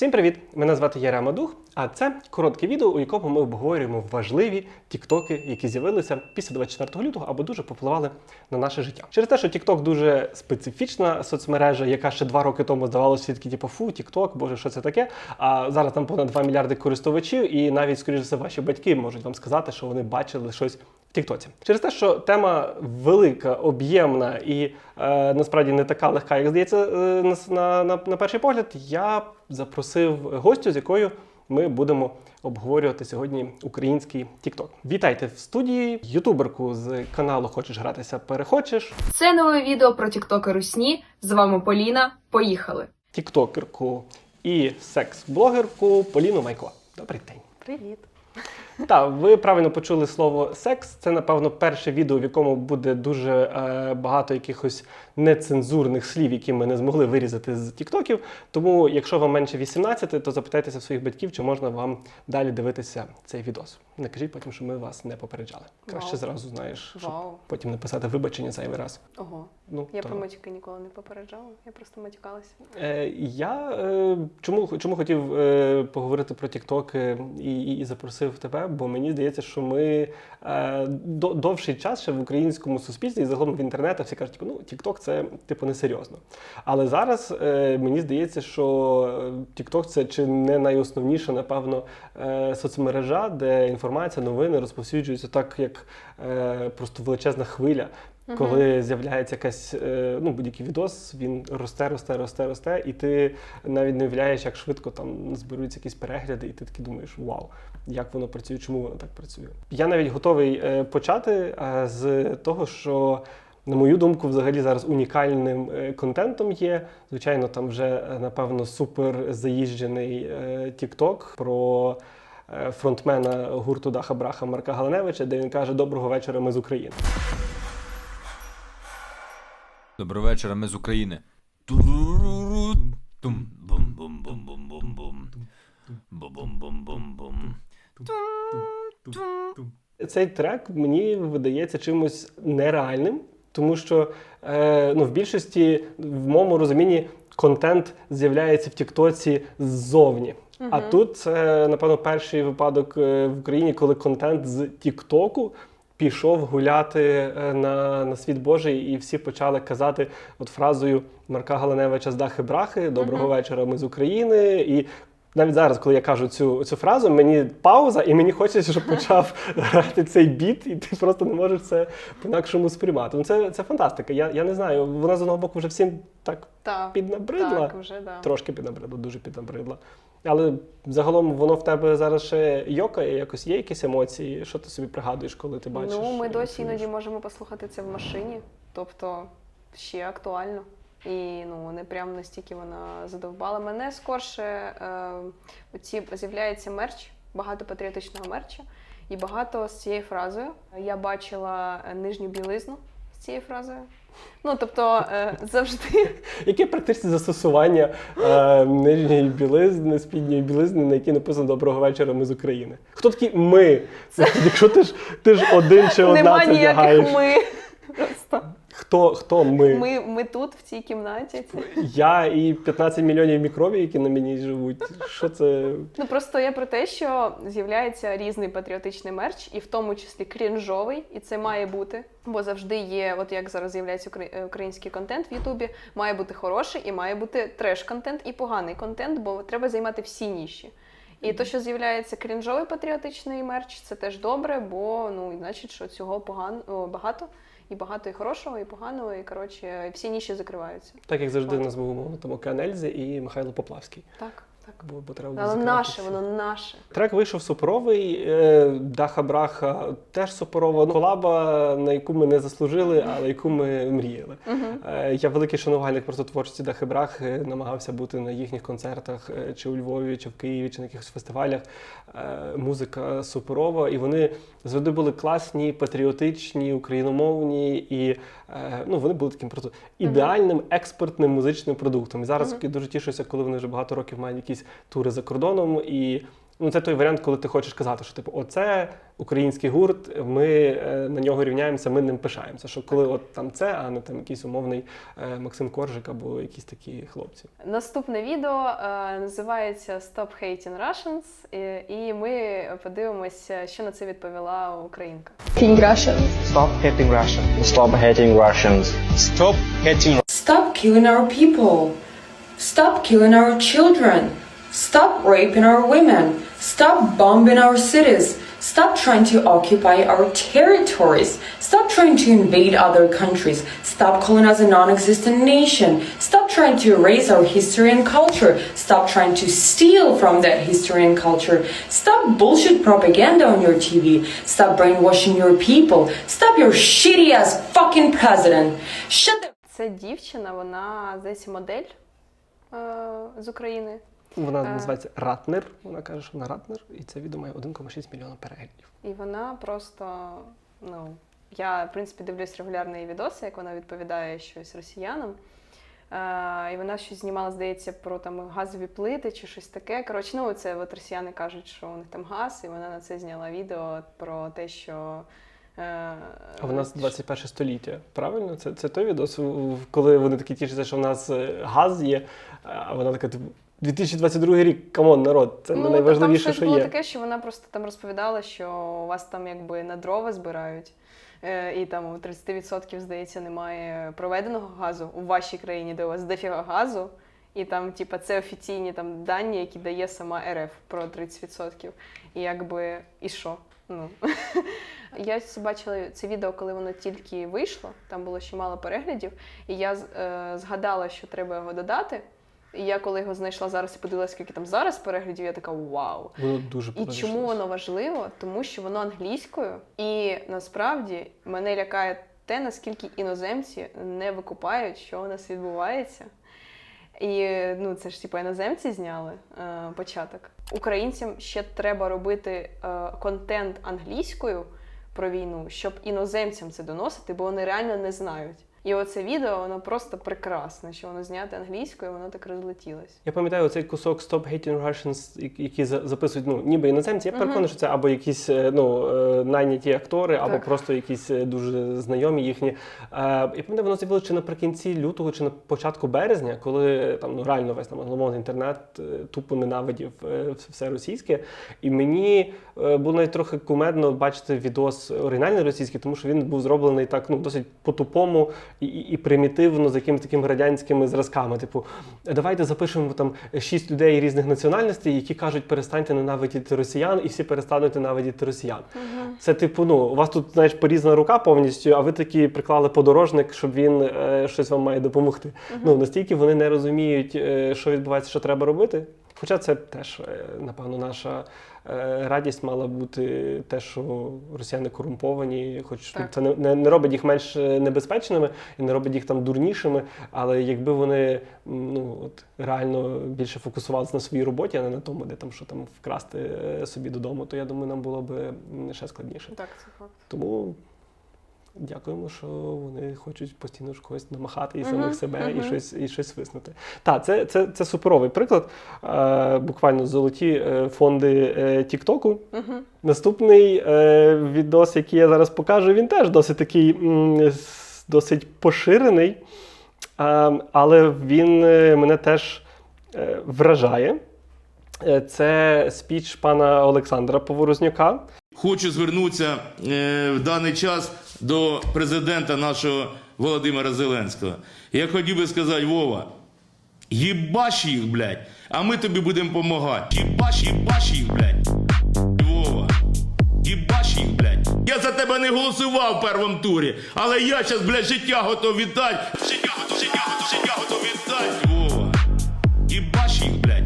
Всім привіт! Мене звати Ярема Дух, а це коротке відео, у якому ми обговорюємо важливі тіктоки, які з'явилися після 24 лютого або дуже попливали на наше життя. Через те, що TikTok дуже специфічна соцмережа, яка ще два роки тому здавалося такі, типу, фу, TikTok, боже, що це таке. А зараз там понад 2 мільярди користувачів, і навіть, скоріше за все, ваші батьки можуть вам сказати, що вони бачили щось. В Тіктоці через те, що тема велика, об'ємна і е, насправді не така легка, як здається, е, на, на, на, на перший погляд, я запросив гостю, з якою ми будемо обговорювати сьогодні український Тікток. Вітайте в студії ютуберку з каналу Хочеш гратися, перехочеш. Це нове відео про тіктоки Русні. З вами Поліна. Поїхали! тіктокерку і секс-блогерку Поліну Майко. Добрий день. Привіт! Так, ви правильно почули слово секс. Це, напевно, перше відео, в якому буде дуже е, багато якихось нецензурних слів, які ми не змогли вирізати з тіктоків. Тому, якщо вам менше 18, то запитайтеся в своїх батьків, чи можна вам далі дивитися цей відос. Не кажіть потім, що ми вас не попереджали. Краще Вау. зразу знаєш, щоб Вау! потім написати вибачення зайвий раз. Ого. Ну, Я то- про матюки ніколи не попереджала, я просто матюкалася. Е, Я е, чому, чому хотів е, поговорити про е, і, і, і запросив тебе, бо мені здається, що ми е, довший час ще в українському суспільстві і загалом в інтернетах всі кажуть, типу, ну TikTok це типу несерйозно. Але зараз е, мені здається, що Тікток TikTok це чи не найосновніша, напевно, е, соцмережа, де інформація, новини розповсюджуються так, як е, просто величезна хвиля. Коли з'являється якась е, ну будь-який відос, він росте, росте, росте, росте, і ти навіть не уявляєш, як швидко там зберуться якісь перегляди, і ти такий думаєш, вау, як воно працює, чому воно так працює. Я навіть готовий е, почати е, з того, що. На мою думку, взагалі зараз унікальним контентом є. Звичайно, там вже напевно супер заїжджений TikTok про фронтмена гурту Даха Браха Марка Галаневича, де він каже Доброго вечора, ми з України. Доброго вечора, ми з України. Цей трек мені видається чимось нереальним, тому що е, ну, в більшості, в моєму розумінні, контент з'являється в Тіктоці ззовні. А тут це, напевно, перший випадок е, в Україні, коли контент з Тіктоку пішов гуляти е, на, на світ Божий, і всі почали казати от фразою Марка Галаневича з Дахи Брахи Доброго вечора, ми з України. І навіть зараз, коли я кажу цю, цю фразу, мені пауза, і мені хочеться, щоб почав грати цей біт, і ти просто не можеш це по-інакшому сприймати. Ну це, це фантастика. Я, я не знаю, вона з одного боку вже всім так Так, піднабридла. так, вже да. Трошки піднабридла, дуже піднабридла. Але загалом воно в тебе зараз ще йокає, якось є якісь емоції. Що ти собі пригадуєш, коли ти бачиш? Ну, ми досі іноді можемо послухати це в машині, тобто ще актуально. І ну не прям настільки вона задовбала мене. Скорше е, оці з'являється мерч, багато патріотичного мерча, і багато з цією фразою. Я бачила нижню білизну цією фразою. Ну тобто е, завжди Яке практичне застосування е, нижньої білизни, спідньої білизни, на якій написано Доброго вечора, ми з України? Хто такі ми? Це, якщо ти ж ти ж один чи одна нема це вдягаєш. ми. Просто Хто, хто ми? ми, ми тут, в цій кімнаті. Я і 15 мільйонів мікробів, які на мені живуть. Що це? Ну просто я про те, що з'являється різний патріотичний мерч, і в тому числі крінжовий, і це має бути. Бо завжди є, от як зараз з'являється е, український контент в Ютубі, має бути хороший і має бути треш-контент і поганий контент, бо треба займати всі ніші. І то, що з'являється крінжовий патріотичний мерч, це теж добре, бо ну значить, що цього погано багато. І багато і хорошого, і поганого, і коротше, всі ніші закриваються. Так як завжди От. у нас був умовно там Ельзи і Михайло Поплавський. Так, так. Бо, бо треба було Але закривати наше, всі. воно наше. Трек вийшов супоровий, е, Даха Браха теж супорова. Ну, Колаба, на яку ми не заслужили, але яку ми мріяли. Е, Я великий шанувальник просто творчості Дахи Брахи, намагався бути на їхніх концертах е, чи у Львові, чи в Києві, чи на якихось фестивалях. Е, Музика суперова, і вони завжди були класні, патріотичні, україномовні, і е, ну, вони були таким просто ідеальним експортним музичним продуктом. І зараз я дуже тішуся, коли вони вже багато років мають якісь тури за кордоном і Ну, це той варіант, коли ти хочеш казати, що типу, оце український гурт, ми е, на нього рівняємося, ми ним пишаємося. Що коли от там це, а не там якийсь умовний е, Максим Коржик або якісь такі хлопці. Наступне відео е, називається Stop Hating Russians, і, і ми подивимося, що на це відповіла українка. Hating Russians. Stop hating Russian. Stop hating Russians. Stop hating Stop killing our people. Stop killing our children. Stop raping our women. Stop bombing our cities. Stop trying to occupy our territories. Stop trying to invade other countries. Stop calling us a non existent nation. Stop trying to erase our history and culture. Stop trying to steal from that history and culture. Stop bullshit propaganda on your TV. Stop brainwashing your people. Stop your shitty ass fucking president. Shut the Це дівчина, вона здається модель е, з України. Вона Е. називається Ратнер. Вона каже, що вона Ратнер, і це відео має 1,6 мільйона переглядів. І вона просто, ну, я, в принципі, дивлюсь регулярно її відоси, як вона відповідає щось росіянам. Е, і вона щось знімала, здається, про там газові плити чи щось таке. Коротше, ну це от росіяни кажуть, що у них там газ, і вона на це зняла відео про те, що. е, А в нас 21 століття, правильно? Це, це той відос, коли вони такі тішаться, що в нас газ є, а вона така, типу, 2022 рік, камон, народ, це ну, найважливіше, там що було є. таке, що вона просто там розповідала, що у вас там якби на дрова збирають. е, І там у 30% здається немає проведеного газу у вашій країні, де у вас дофіга газу, і там, типа, це офіційні там дані, які дає сама РФ про 30%. І якби і що? Ну я бачила це відео, коли воно тільки вийшло. Там було ще мало переглядів, і я е, згадала, що треба його додати. І я коли його знайшла зараз і подивилася, скільки там зараз переглядів, я така вау. Воно дуже І чому воно важливо? Тому що воно англійською, і насправді мене лякає те, наскільки іноземці не викупають, що у нас відбувається. І ну, це ж типу іноземці зняли е, початок. Українцям ще треба робити е, контент англійською про війну, щоб іноземцям це доносити, бо вони реально не знають. І оце відео воно просто прекрасне, що воно зняте англійською, воно так розлетілось. Я пам'ятаю цей кусок Stop Hating Russians, за- записують ну, ніби іноземці. Я переконаний, що це або якісь е, ну, е, найняті актори, або Так. просто якісь е, дуже знайомі їхні. Я пам'ятаю, воно з'явилося чи наприкінці лютого, чи на початку березня, коли там ну, реально весь там англомовний інтернет тупо ненавидів все російське. І мені було навіть трохи кумедно бачити відос оригінальний російський, тому що він був зроблений так ну, досить по-тупому і, і, примітивно з якимись такими радянськими зразками. Типу, давайте запишемо там шість людей різних національностей, які кажуть, перестаньте ненавидіти росіян, і всі перестануть ненавидіти росіян. Це типу, ну у вас тут знаєш порізана рука повністю, а ви такі приклали подорожник, щоб він е, щось вам має допомогти. Ну настільки вони не розуміють, е, що відбувається, що треба робити. Хоча це теж, е, напевно, наша е, радість мала бути те, що росіяни корумповані, хоч Так. це не, не, робить їх менш е, небезпечними і не робить їх там дурнішими. Але якби вони ну от реально більше фокусувалися на своїй роботі, а не на тому, де там що там вкрасти собі додому, то я думаю, нам було б ще складніше. Так, це факт. Тому дякуємо, що вони хочуть постійно ж когось намахати і самих себе, і щось і щось виснути. Так, це, це, це суперовий приклад. Е, буквально золоті е, фонди е, Тіктоку. Наступний е, відос, який я зараз покажу, він теж досить такий м, досить поширений, е, але він мене теж е, вражає. Це спіч пана Олександра Поворознюка. Хочу звернутися е, в даний час до президента нашого Володимира Зеленського. Я хотів би сказати, Вова, їбаш їх, блядь, а ми тобі будемо допомагати. Їбаш, їбаш їх, блядь. Вова, їбаш їх, блядь. Я за тебе не голосував в першому турі, але я зараз, блядь, життя готов віддати. Життя готов, життя готов, життя готов віддати, Вова. Їбаш їх, блядь.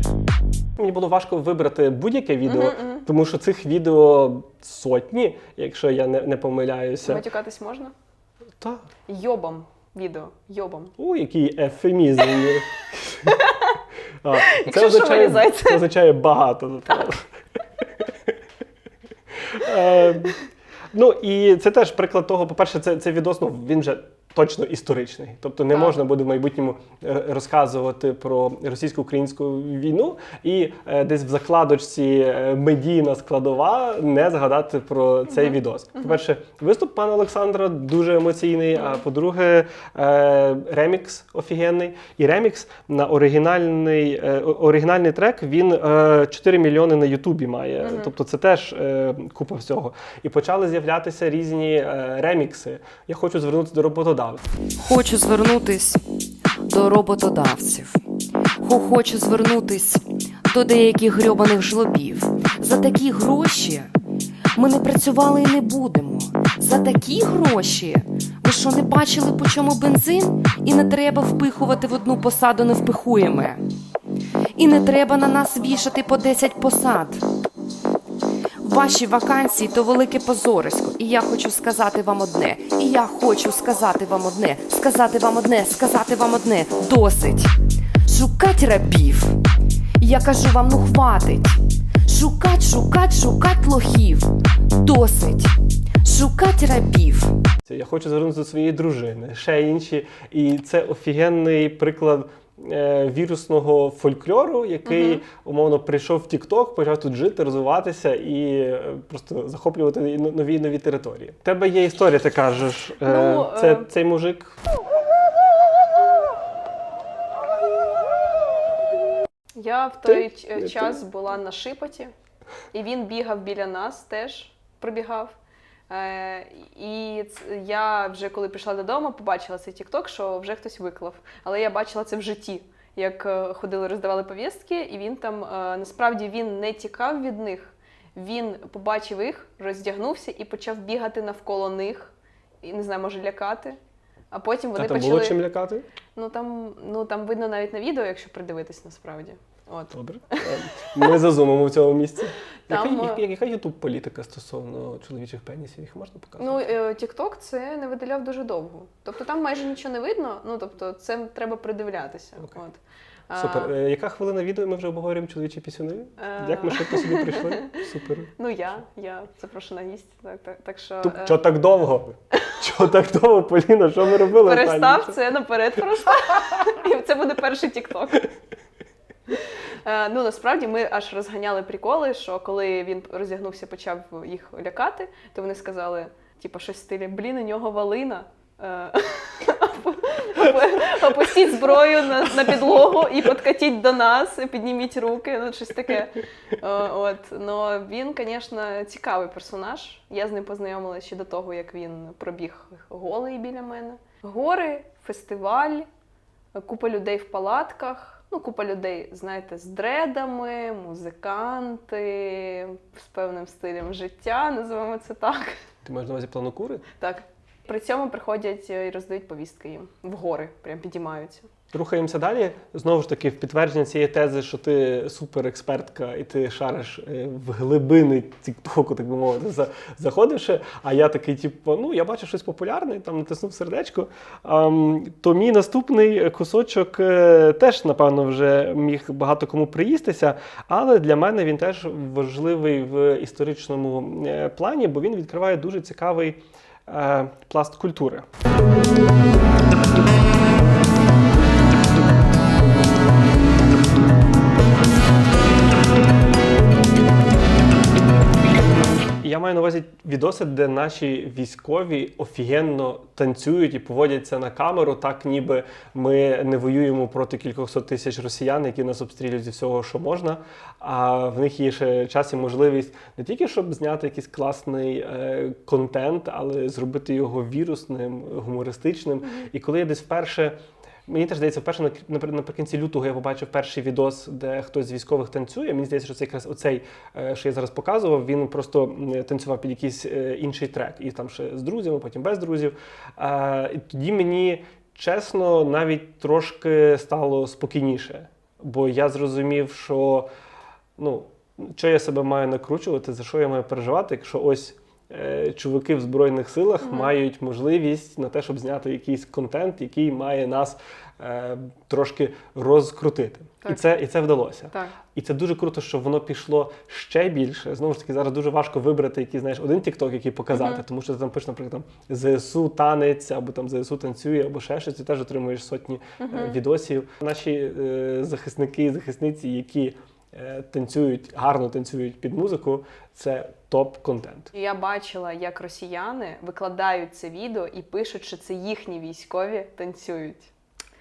Мені було важко вибрати будь-яке відео, тому що цих відео сотні, якщо я не, не помиляюся. Матюкатись можна? Та, Йобом відео. Йобом. о, який ефемізм. А, Якщо це, що, означає, вирізайте. це означає багато. Е, Ну і це теж приклад того, по-перше, це, це відос, ну, він вже точно історичний. Тобто не Так. можна буде в майбутньому е, розказувати про російсько-українську війну і е, десь в закладочці е, медійна складова не згадати про цей відос. По-перше, виступ пана Олександра дуже емоційний. А по-друге, ремікс офігенний. І ремікс на оригінальний, оригінальний трек він е, 4 мільйони на Ютубі має. Тобто це теж купа всього. І почали з'являтися різні ремікси. Я хочу звернутися до роботодавців. Хочу звернутись до роботодавців. Хочу звернутись до деяких грьобаних жлобів. За такі гроші ми не працювали і не будемо. За такі гроші. Ви що не бачили, по чому бензин? І не треба впихувати в одну посаду невпихуємо. І не треба на нас вішати по 10 посад. Ваші вакансії то велике позорисько. І я хочу сказати вам одне. І я хочу сказати вам одне, сказати вам одне, сказати вам одне. Досить. Шукать рабів. Я кажу вам, ну хватить. Шукать, шукать, шукать лохів. Досить. Шукать рабів. Я хочу звернутися до своєї дружини, ще інші. І це офігенний приклад. Е, Вірусного фольклору, який умовно прийшов в TikTok, почав тут жити, розвиватися і е, просто захоплювати нові нові території. У тебе є історія, ти кажеш. е, Ну, це е, цей мужик. Я в той Ти? час була на шипоті, і він бігав біля нас теж пробігав. Е, і ц- я вже коли прийшла додому, побачила цей тікток, що вже хтось виклав. Але я бачила це в житті, як е, ходили, роздавали повістки, і він там е, насправді він не тікав від них. Він побачив їх, роздягнувся і почав бігати навколо них. І не знаю, може лякати. А потім вони а там почали. було чим лякати? Ну там, ну там видно навіть на відео, якщо придивитись насправді. От. Добре. Е, Ми зазумимо в цьому місці. Там, яка, е, яка ютуб політика стосовно чоловічих пенісів? Їх можна показувати? Ну, TikTok це не видаляв дуже довго. Тобто там майже нічого не видно, ну тобто це треба придивлятися. Окей. От. Супер. Е, Яка хвилина відео ми вже обговорюємо чоловічі пісюни? Е. Як ми швидко сюди прийшли? Супер. Ну я, я запрошена гість. Так, так, так що Туп, е, Чого так довго? Чого так довго, Поліна? Що ми робили? перестав це наперед просто. І це буде перший TikTok. Е, ну насправді ми аж розганяли приколи, що коли він розігнувся, почав їх лякати, то вони сказали, типу, щось в стилі блін, у нього валина. Е, Опустіть зброю на, на підлогу і подкатіть до нас, і підніміть руки, ну щось таке. Е, От. Ну, він, звісно, цікавий персонаж. Я з ним познайомилася ще до того, як він пробіг голий біля мене. Гори, фестиваль, купа людей в палатках. Ну, купа людей, знаєте, з дредами, музиканти, з певним стилем життя, називаємо це так. Ти маєш на увазі планокури? Так. При цьому приходять і роздають повістки їм в гори, прям підіймаються. Рухаємося далі. Знову ж таки, в підтвердження цієї тези, що ти суперекспертка і ти шариш е, в глибини Тіктоку, так би мовити, за- заходивши. А я такий, типу, ну я бачу щось популярне, там натиснув сердечко. То мій наступний кусочок е, теж, напевно, вже міг багато кому приїстися, але для мене він теж важливий в історичному е, плані, бо він відкриває дуже цікавий пласт культури. Я маю на увазі відоси, де наші військові офігенно танцюють і поводяться на камеру, так ніби ми не воюємо проти кількохсот тисяч росіян, які нас обстрілюють зі всього, що можна. А в них є ще час і можливість не тільки щоб зняти якийсь класний е, контент, але зробити його вірусним, гумористичним. І коли я десь вперше. Мені теж здається, вперше на- напр- наприкінці лютого я побачив перший відос, де хтось з військових танцює. Мені здається, що це якраз оцей, е, що я зараз показував. Він просто танцював під якийсь е, інший трек, і там ще з друзями, потім без друзів. І тоді мені чесно навіть трошки стало спокійніше, бо я зрозумів, що ну, що я себе маю накручувати, за що я маю переживати, якщо ось чуваки в Збройних силах мають можливість на те, щоб зняти якийсь контент, який має нас е, трошки розкрутити. І це, і це вдалося. Так. І це дуже круто, що воно пішло ще більше. Знову ж таки, зараз дуже важко вибрати який, знаєш, один TikTok, який показати, тому що ти там пишеш, наприклад, там ЗСУ танець, або там ЗСУ танцює, або ще щось, ти теж отримуєш сотні е, відосів. Наші е, захисники і захисниці, які е, танцюють, гарно танцюють під музику, це топ-контент. Я бачила, як росіяни викладають це відео і пишуть, що це їхні військові танцюють.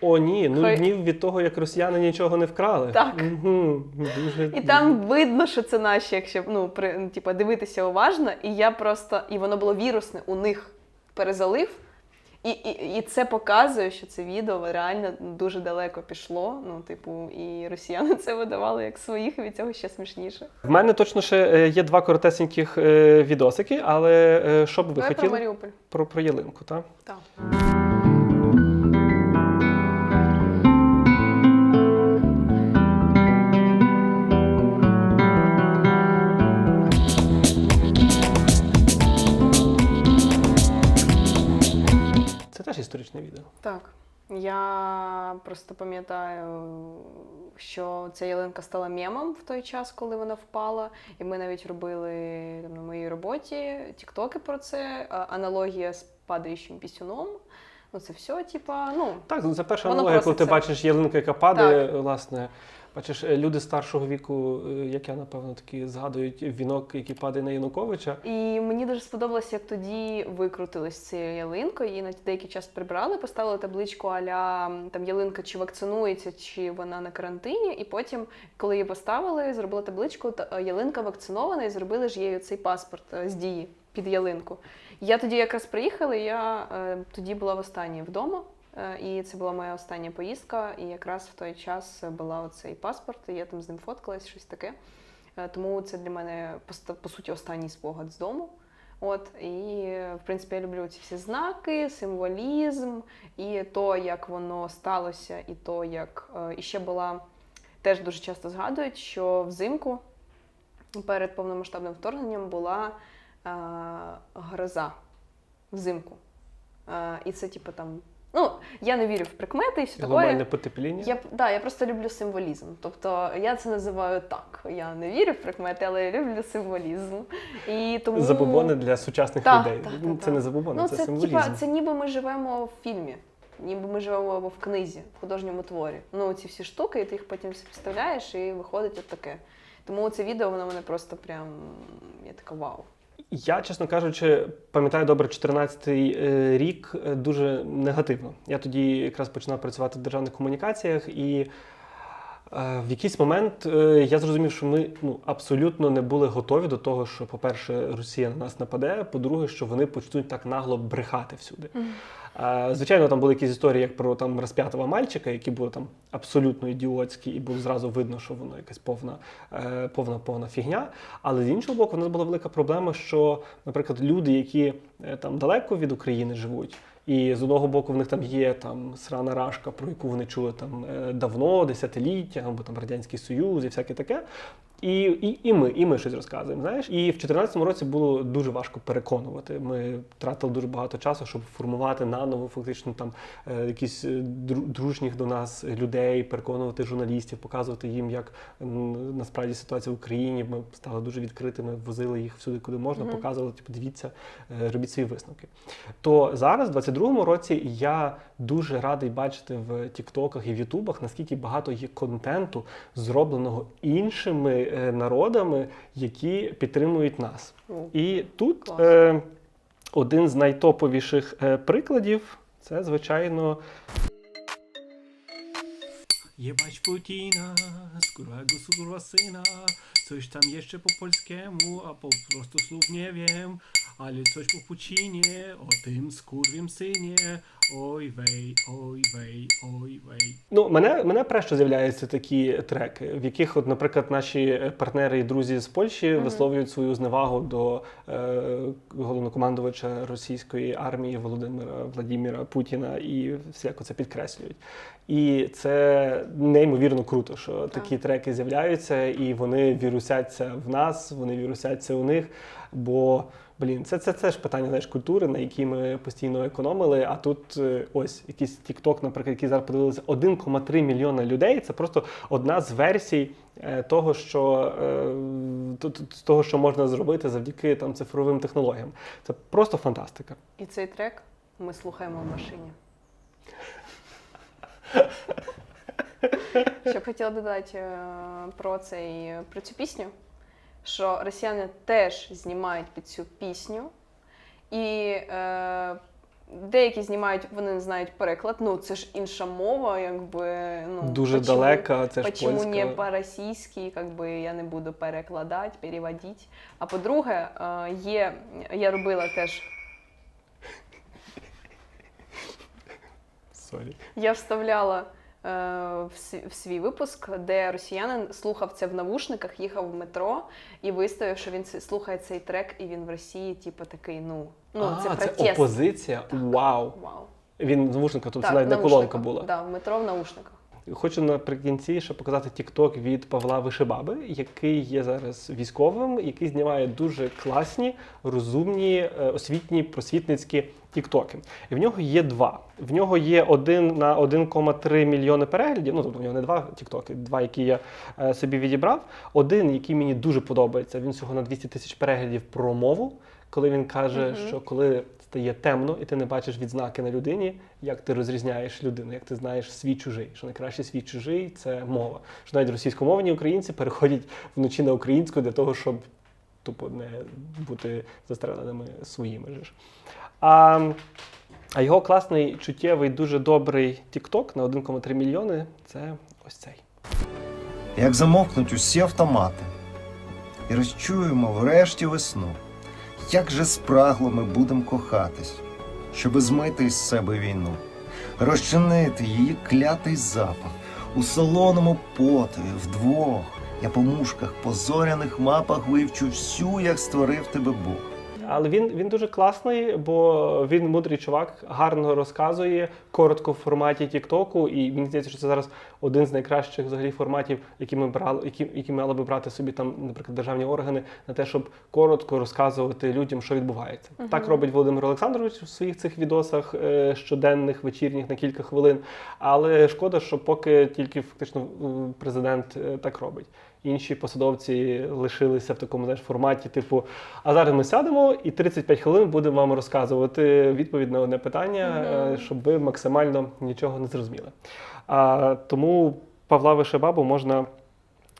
О, ні, ну Хай- днів від того, як росіяни нічого не вкрали. Так. Угу, дуже... І там видно, що це наші, якщо ну, при, ну, типу, дивитися уважно, і я просто, і воно було вірусне, у них перезалив. І, і, і це показує, що це відео реально дуже далеко пішло. Ну, типу, і росіяни це видавали як своїх, і від цього ще смішніше. В мене точно ще е, є два коротесеньких е, відосики, але е, що б ви Давай про хотіли? Маріуполь. Про, про ялинку, так? Так. Я просто пам'ятаю, що ця ялинка стала мемом в той час, коли вона впала. І ми навіть робили там, на моїй роботі тіктоки про це, аналогія з падаючим пісюном. Ну, це все, типа, ну. Так, ну, це перша аналогія, коли ти бачиш ялинку, яка падає, власне. Бачиш, е, люди старшого віку, е, як я напевно, такі згадують вінок, який падає на Януковича. І мені дуже сподобалося, як тоді викрутились цією ялинкою, і на деякий час прибрали, поставили табличку аля там ялинка чи вакцинується, чи вона на карантині. І потім, коли її поставили, зробили табличку та е, ялинка вакцинована, і зробили ж їй цей паспорт з дії під ялинку. Я тоді якраз приїхала, я е, тоді була востаннє вдома. Е, І це була моя остання поїздка, і якраз в той час була оцей паспорт, і я там з ним фоткалась, щось таке. Е, Тому це для мене по, суті останній спогад з дому. От і в принципі я люблю ці всі знаки, символізм, і то, як воно сталося, і то, як е, і ще була теж дуже часто згадують, що взимку перед повномасштабним вторгненням була е, гроза взимку. Е, і це, типу, там. Ну, я не вірю в прикмети і все таке. Глобальне потепління. Я, да, я просто люблю символізм. Тобто я це називаю так. Я не вірю в прикмети, але я люблю символізм. І тому... Забобони для сучасних Так, людей. так, Ну, так, це так. не забобони, Ну, це, це, символізм. типа, це ніби ми живемо в фільмі, ніби ми живемо в книзі, в художньому творі. Ну, ці всі штуки, і ти їх потім співставляєш, і виходить от таке. Тому це відео воно мене просто прям. Я така вау. Я, чесно кажучи, пам'ятаю добре 14-й е, рік е, дуже негативно. Я тоді якраз починав працювати в державних комунікаціях, і в якийсь момент е, я зрозумів, що ми ну, абсолютно не були готові до того, що, по-перше, Росія на нас нападе, по-друге, що вони почнуть так нагло брехати всюди. Звичайно, там були якісь історії, як про там розп'ятого мальчика, які були там абсолютно ідіотські, і було зразу видно, що воно якась повна, е, повна, повна фігня. Але з іншого боку, в нас була велика проблема, що, наприклад, люди, які е, там далеко від України живуть. І з одного боку в них там є там срана рашка, про яку вони чули там е, давно, десятиліття, або там Радянський Союз і всяке таке. І, і, і ми, і ми щось розказуємо. Знаєш, і в 2014 році було дуже важко переконувати. Ми втратили дуже багато часу, щоб формувати наново фактично там е, якісь е, дружніх до нас людей, переконувати журналістів, показувати їм, як насправді ситуація в Україні. Ми стали дуже відкритими, возили їх всюди, куди можна, показували, типу, дивіться, е, робіть свої висновки. То зараз, в 22-му році, я дуже радий бачити в Тіктоках і в Ютубах, наскільки багато є контенту, зробленого іншими народами, які підтримують нас. І тут е, один з найтоповіших е, прикладів це, звичайно. Єбач Путіна, скурва гусурва сина, coś tam ще по польському, а по просто слов не wiem, ale coś po pucinie, o tym skurwім synie, ой вей, ой вей, ой вей. Ну, мене, мене прещо з'являються такі треки, в яких, от, наприклад, наші партнери і друзі з Польщі висловлюють свою зневагу до е, головнокомандувача російської армії Володимира Владіміра Путіна і всяко це підкреслюють. І це неймовірно круто, що такі треки з'являються, і вони вірусяться в нас, вони вірусяться у них. Бо Блін, це, це, це ж питання знаєш, культури, на які ми постійно економили. А тут е, ось якийсь TikTok, наприклад, який зараз подивилися 1,3 мільйона людей. Це просто одна з версій е, того, що е, того, що можна зробити завдяки там цифровим технологіям. Це просто фантастика. І цей трек ми слухаємо в машині. Ще б хотіла додати про цей про цю пісню, що росіяни теж знімають під цю пісню, і е, деякі знімають, вони не знають переклад. Ну це ж інша мова, якби ну Дуже почему- далека, це ж Почему польська. не по-російськи, как би я не буду перекладати, переводити. А по-друге, е, є, я робила теж Сорі. Я вставляла в, свій, випуск, де росіянин слухав це в навушниках, їхав в метро і виставив, що він слухає цей трек, і він в Росії, типу, такий, ну, ну а, це це опозиція. Вау. Вау. Він з навушника, тобто це навіть не колонка була. Да, в метро в наушниках. Хочу наприкінці ще показати TikTok від Павла Вишибаби, який є зараз військовим, який знімає дуже класні, розумні, е, освітні, просвітницькі тіктоки. І в нього є два. В нього є один на 1,3 мільйони переглядів. Ну тобто в нього не два тіктоки, два, які я е, собі відібрав. Один, який мені дуже подобається, він всього на 200 тисяч переглядів про мову. Коли він каже, Мгм. що коли стає темно і ти не бачиш відзнаки на людині, як ти розрізняєш людину, як ти знаєш свій чужий, що найкраще свій чужий це мова. Що навіть російськомовні українці переходять вночі на українську для того, щоб тупо не бути застреленими своїми ж. А, а його класний, чуттєвий, дуже добрий TikTok на 1,3 мільйони це ось цей. як замовкнуть усі автомати, і розчуємо врешті весну, як же спрагло ми будем кохатись, щоби змити із себе війну, розчинити її клятий запах у солоному потові вдвох. Я по мушках, по зоряних мапах вивчу всю, як створив тебе Бог. Але він, він дуже класний, бо він мудрий чувак, гарно розказує, коротко в форматі Тіктоку. І мені здається, що це зараз один з найкращих взагалі форматів, які ми брали, які, які мали би брати собі там, наприклад, державні органи на те, щоб коротко розказувати людям, що відбувається. Так робить Володимир Олександрович в своїх цих відосах е, щоденних, вечірніх на кілька хвилин. Але шкода, що поки тільки фактично е, президент е, так робить. Інші посадовці лишилися в такому знаєш, форматі, типу, а зараз ми сядемо і 35 хвилин будемо вам розказувати відповідь на одне питання, е, щоб ви максимально нічого не зрозуміли. А, тому Павла Вишебабу можна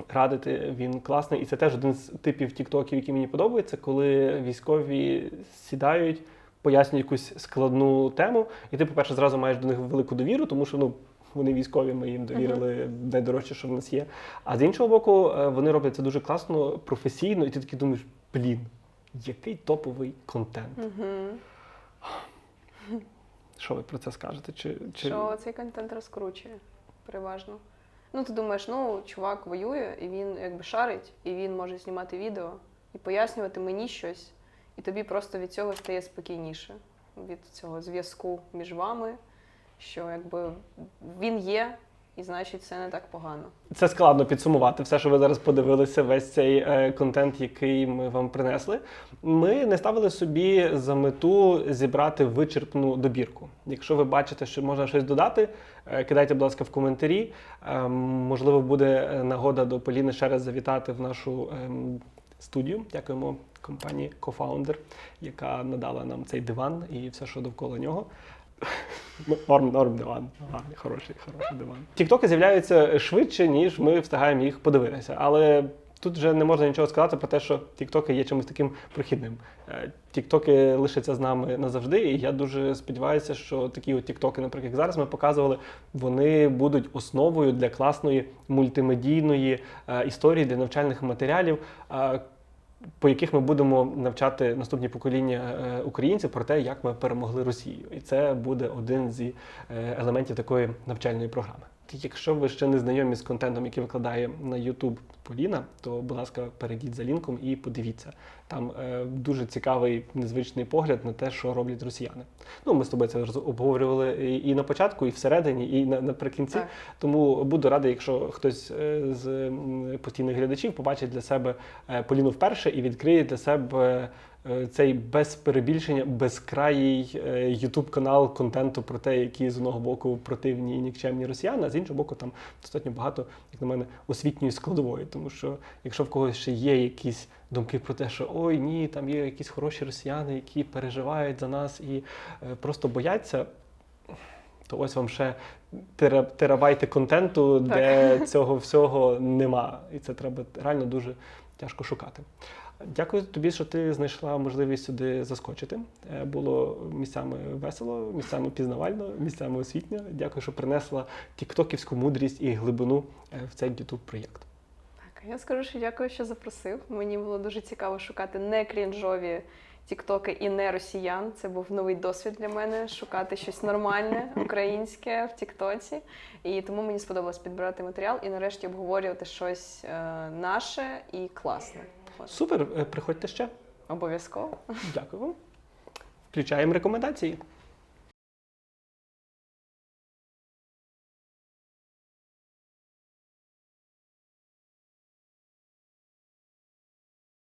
радити, він класний. І це теж один з типів тіктоків, які мені подобаються, коли військові сідають, пояснюють якусь складну тему, і ти, по-перше, зразу маєш до них велику довіру, тому що ну. Вони військові, ми їм довірили найдорожче, що в нас є. А з іншого боку, е, вони роблять це дуже класно, професійно, і ти такий думаєш, блін, який топовий контент. Угу. Що ви про це скажете? Чи, чи... Що цей контент розкручує переважно. Ну, ти думаєш, ну, чувак воює, і він якби шарить, і він може знімати відео і пояснювати мені щось, і тобі просто від цього стає спокійніше, від цього зв'язку між вами, що якби він є, і значить все не так погано. Це складно підсумувати все, що ви зараз подивилися, весь цей е, контент, який ми вам принесли. Ми не ставили собі за мету зібрати вичерпну добірку. Якщо ви бачите, що можна щось додати, е, кидайте, будь ласка, в коментарі. Е, можливо, буде е, нагода до Поліни ще раз завітати в нашу ем, студію. Дякуємо компанії Cofounder, яка надала нам цей диван і все, що довкола нього. Норм, норм диван. Гарний, хороший, хороший диван. Тіктоки з'являються швидше, ніж ми встигаємо їх подивитися. Але тут вже не можна нічого сказати про те, що тіктоки є чимось таким прохідним. Е, Тіктоки лишаться з нами назавжди, і я дуже сподіваюся, що такі от тіктоки, наприклад, як зараз ми показували, вони будуть основою для класної мультимедійної е, історії, для навчальних матеріалів. Е, по яких ми будемо навчати наступні покоління е, українців про те, як ми перемогли Росію, і це буде один з е, елементів такої навчальної програми. Якщо ви ще не знайомі з контентом, який викладає на YouTube Поліна, то, будь ласка, перейдіть за лінком і подивіться. Там е, дуже цікавий незвичний погляд на те, що роблять росіяни. Ну, ми з тобою це обговорювали і, і на початку, і всередині, і на, наприкінці. Так. Тому буду радий, якщо хтось е, з постійних глядачів побачить для себе е, Поліну вперше і відкриє для себе цей без перебільшення, безкраїй ютуб канал контенту про те, які з одного боку противні і нікчемні росіяни, а з іншого боку, там достатньо багато, як на мене, освітньої складової. Тому що якщо в когось ще є якісь думки про те, що ой ні, там є якісь хороші росіяни, які переживають за нас і е, просто бояться. То ось вам ще тера- терабайти контенту, де цього всього нема. І це треба реально дуже тяжко шукати. Дякую тобі, що ти знайшла можливість сюди заскочити. Е, Було місцями весело, місцями пізнавально, місцями освітньо. Дякую, що принесла тіктоківську мудрість і глибину е, в цей youtube проєкт. Так, я скажу, що дякую, що запросив. Мені було дуже цікаво шукати не крінжові тіктоки і не росіян. Це був новий досвід для мене шукати щось нормальне, українське в Тіктоці. І тому мені сподобалось підбирати матеріал і нарешті обговорювати щось е, наше і класне. От. Супер, е, приходьте ще. Обов'язково. Дякую вам. Включаємо рекомендації.